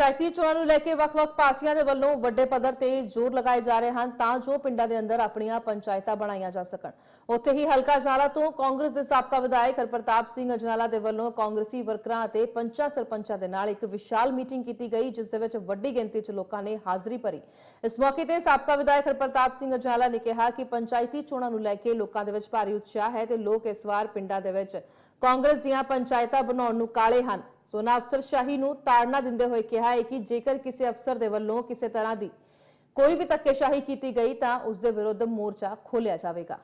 ਪੰਚਾਇਤੀ ਚੋਣਾਂ ਨੂੰ ਲੈ ਕੇ ਵੱਖ-ਵੱਖ ਪਾਰਟੀਆਂ ਦੇ ਵੱਲੋਂ ਵੱਡੇ ਪੱਧਰ ਤੇ ਜ਼ੋਰ ਲਗਾਏ ਜਾ ਰਹੇ ਹਨ ਤਾਂ ਜੋ ਪਿੰਡਾਂ ਦੇ ਅੰਦਰ ਆਪਣੀਆਂ ਪੰਚਾਇਤਾਂ ਬਣਾਈਆਂ ਜਾ ਸਕਣ। ਉੱਥੇ ਹੀ ਹਲਕਾ ਜਾਲਾ ਤੋਂ ਕਾਂਗਰਸ ਦੇ ਸਾਬਕਾ ਵਿਧਾਇਕ ਹਰਪ੍ਰਤਾਪ ਸਿੰਘ ਅਜਨਾਲਾ ਦੇ ਵੱਲੋਂ ਕਾਂਗਰਸੀ ਵਰਕਰਾਂ ਅਤੇ ਪੰਚਾਂ ਸਰਪੰਚਾਂ ਦੇ ਨਾਲ ਇੱਕ ਵਿਸ਼ਾਲ ਮੀਟਿੰਗ ਕੀਤੀ ਗਈ, ਜਿਸ ਦੇ ਵਿੱਚ ਵੱਡੀ ਗਿਣਤੀ 'ਚ ਲੋਕਾਂ ਨੇ ਹਾਜ਼ਰੀ ਭਰੀ। ਇਸ ਮੌਕੇ ਤੇ ਸਾਬਕਾ ਵਿਧਾਇਕ ਹਰਪ੍ਰਤਾਪ ਸਿੰਘ ਅਜਨਾਲਾ ਨੇ ਕਿਹਾ ਕਿ ਪੰਚਾਇਤੀ ਚੋਣਾਂ ਨੂੰ ਲੈ ਕੇ ਲੋਕਾਂ ਦੇ ਵਿੱਚ ਭਾਰੀ ਉਤਸ਼ਾਹ ਹੈ ਤੇ ਲੋਕ ਇਸ ਵਾਰ ਪਿੰਡਾਂ ਦੇ ਵਿੱਚ ਕਾਂਗਰਸ ਦੀਆਂ ਪੰਚਾਇਤਾਂ ਬਣਾਉਣ ਨੂੰ ਕਾਲੇ ਹਨ। ਸੋਨਾ ਅਫਸਰਸ਼ਾਹੀ ਨੂੰ ਤਾੜਨਾ ਦਿੰਦੇ ਹੋਏ ਕਿਹਾ ਹੈ ਕਿ ਜੇਕਰ ਕਿਸੇ ਅਫਸਰ ਦੇ ਵੱਲੋਂ ਕਿਸੇ ਤਰ੍ਹਾਂ ਦੀ ਕੋਈ ਵੀ ਧੱਕੇਸ਼ਾਹੀ ਕੀਤੀ ਗਈ ਤਾਂ ਉਸ ਦੇ ਵਿਰੁੱਧ ਮੋਰਚਾ ਖੋਲ੍ਹਿਆ ਜਾਵੇਗਾ।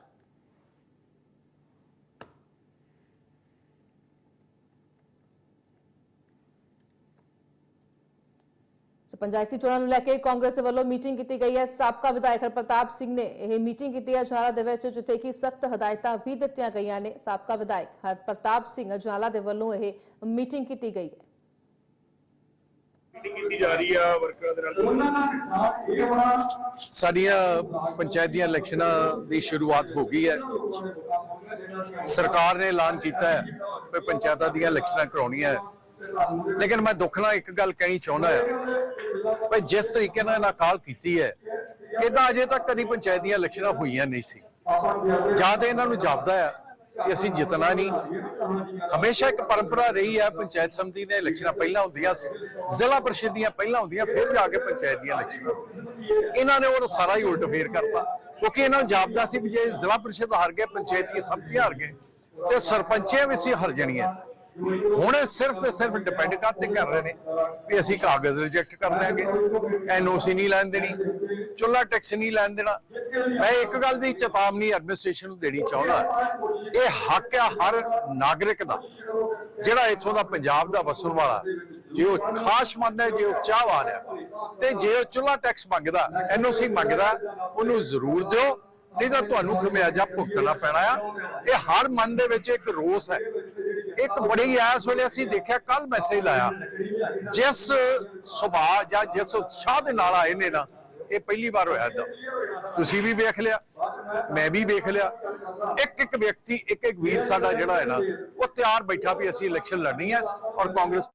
ਸੋ ਪੰਚਾਇਤੀ ਚੋਣਾਂ ਨੂੰ ਲੈ ਕੇ ਕਾਂਗਰਸ ਦੇ ਵੱਲੋਂ ਮੀਟਿੰਗ ਕੀਤੀ ਗਈ ਹੈ। ਸਾਬਕਾ ਵਿਧਾਇਕ ਪ੍ਰਤਾਪ ਸਿੰਘ ਨੇ ਇਹ ਮੀਟਿੰਗ ਕੀਤੀ ਹੈ। ਅਜਨਾਲਾ ਦੇ ਵਿੱਚ ਜਿੱਥੇ ਕਿ ਸਖਤ ਹਦਾਇਤਾਂ ਵੀ ਦਿੱਤੀਆਂ ਗਈਆਂ ਨੇ। ਸਾਬਕਾ ਵਿਧਾਇਕ ਹਰਪ੍ਰਤਾਪ ਸਿੰਘ ਅਜਨਾਲਾ ਦੇ ਵੱਲੋਂ ਇਹ ਮੀਟਿੰਗ ਕੀਤੀ ਗਈ ਹੈ। ਮੀਟਿੰਗ ਕੀਤੀ ਜਾ ਰਹੀ ਆ ਵਰਕਰਾਂ ਦੇ ਨਾਲ। ਸਾਡੀਆਂ ਪੰਚਾਇਤ ਦੀਆਂ ਇਲੈਕਸ਼ਨਾਂ ਦੀ ਸ਼ੁਰੂਆਤ ਹੋ ਗਈ ਹੈ। ਸਰਕਾਰ ਨੇ ਐਲਾਨ ਕੀਤਾ ਹੈ ਕਿ ਪੰਚਾਇਤਾਂ ਦੀਆਂ ਇਲੈਕਸ਼ਨਾਂ ਕਰਾਉਣੀਆਂ ਹੈ। ਲੇਕਿਨ ਮੈਂ ਦੁੱਖ ਨਾਲ ਇੱਕ ਗੱਲ ਕਹਿਣੀ ਚਾਹੁੰਦਾ ਹਾਂ। ਕਿ ਜਿਸ ਤਰੀਕੇ ਨਾਲ ਇਹਨਾਂ ਕਾਲ ਕੀਤੀ ਹੈ, ਇਹਦਾ ਅਜੇ ਤੱਕ ਕਦੀ ਪੰਚਾਇਤ ਦੀਆਂ ਇਲੈਕਸ਼ਨਾਂ ਹੋਈਆਂ ਨਹੀਂ ਸੀ। ਜਾਂ ਤੇ ਇਹਨਾਂ ਨੂੰ ਜਾਪਦਾ ਹੈ ਕਿ ਅਸੀਂ ਜਿੱਤਣਾ ਨਹੀਂ। ਹਮੇਸ਼ਾ ਇੱਕ ਪਰੰਪਰਾ ਰਹੀ ਹੈ, ਪੰਚਾਇਤ ਸਮਿਤੀ ਦੀਆਂ ਇਲੈਕਸ਼ਨਾਂ ਪਹਿਲਾਂ ਹੁੰਦੀਆਂ ਜ਼ਿਲ੍ਹਾ ਪਰਿਸ਼ਦ ਦੀਆਂ ਪਹਿਲਾਂ ਹੁੰਦੀਆਂ, ਫਿਰ ਜਾ ਕੇ ਪੰਚਾਇਤ ਦੀਆਂ ਇਲੈਕਸ਼ਨਾਂ। ਇਹਨਾਂ ਨੇ ਉਹ ਸਾਰਾ ਹੀ ਉਲਟ ਫੇਰ ਕਰਤਾ। ਕਿਉਂਕਿ ਇਹਨਾਂ ਨੂੰ ਜਾਪਦਾ ਸੀ ਵੀ ਜੇ ਜ਼ਿਲ੍ਹਾ ਪਰਿਸ਼ਦ ਹਾਰ ਗਏ, ਪੰਚਾਇਤ ਦੀ ਸਮਿਤੀਆਂ ਹਾਰ ਗਏ, ਤੇ ਸਰਪੰਚੀਆਂ ਵੀ ਸੀ ਹਾਰ ਜਾਣੀਆਂ। ਹੁਣ ਇਹ ਸਿਰਫ ਤੇ ਸਿਰਫ ਡਿਪੈਂਡ ਕਾਤੇ ਕਰ ਰਹੇ ਨੇ? ਵੀ ਅਸੀਂ ਕਾਗਜ਼ ਰਿਜੈਕਟ ਕਰ ਦਿਆਂਗੇ ਐਨਓਸੀ ਨਹੀਂ ਲੈਣ ਦੇਣੀ ਚੁੱਲਾ ਟੈਕਸ ਨਹੀਂ ਲੈਣ ਦੇਣਾ। ਮੈਂ ਇੱਕ ਗੱਲ ਦੀ ਚੇਤਾਵਨੀ ਐਡਮਿਨਿਸਟ੍ਰੇਸ਼ਨ ਨੂੰ ਦੇਣੀ ਚਾਹੁੰਦਾ। ਇਹ ਹੱਕ ਆ ਹਰ ਨਾਗਰਿਕ ਦਾ, ਜਿਹੜਾ ਇੱਥੋਂ ਦਾ ਪੰਜਾਬ ਦਾ ਵਸਣ ਵਾਲਾ। ਜੇ ਉਹ ਖਾਸ ਮੰਨਦਾ, ਜੇ ਉਹ ਚਾਹਵਾਨ ਹੈ ਤੇ ਜੇ ਉਹ ਚੁੱਲਾ ਟੈਕਸ ਮੰਗਦਾ ਐਨਓਸੀ ਮੰਗਦਾ, ਉਹਨੂੰ ਜ਼ਰੂਰ ਦਿਓ। ਨਹੀਂ ਤਾਂ ਤੁਹਾਨੂੰ ਖਮਿਆਜਾ ਭੁਗਤਣਾ ਪੈਣਾ ਆ। ਇਹ ਹਰ ਮਨ ਦੇ ਵਿੱਚ ਇੱਕ ਰੋਸ ਹੈ। ਇੱਕ ਬੜੀ ਐਸ ਵੇਲੇ ਅਸੀਂ ਦੇਖਿਆ ਕੱਲ ਮੈਸੇਜ ਲਾਇਆ। ਜਿਸ ਸੁਭਾਅ ਜਾਂ ਜਿਸ ਉਤਸ਼ਾਹ ਦੇ ਨਾਲ ਆਏ ਨੇ ਨਾ, ਇਹ ਪਹਿਲੀ ਵਾਰ ਹੋਇਆ ਏਦਾਂ। ਤੁਸੀਂ ਵੀ ਵੇਖ ਲਿਆ, ਮੈਂ ਵੀ ਵੇਖ ਲਿਆ। ਇੱਕ ਇੱਕ ਵਿਅਕਤੀ, ਇੱਕ ਇੱਕ ਵੀਰ ਸਾਡਾ ਜਿਹੜਾ ਹੈ ਨਾ, ਉਹ ਤਿਆਰ ਬੈਠਾ ਵੀ ਅਸੀਂ ਇਲੈਕਸ਼ਨ ਲੜਨੀ ਹੈ ਔਰ ਕਾਂਗਰਸ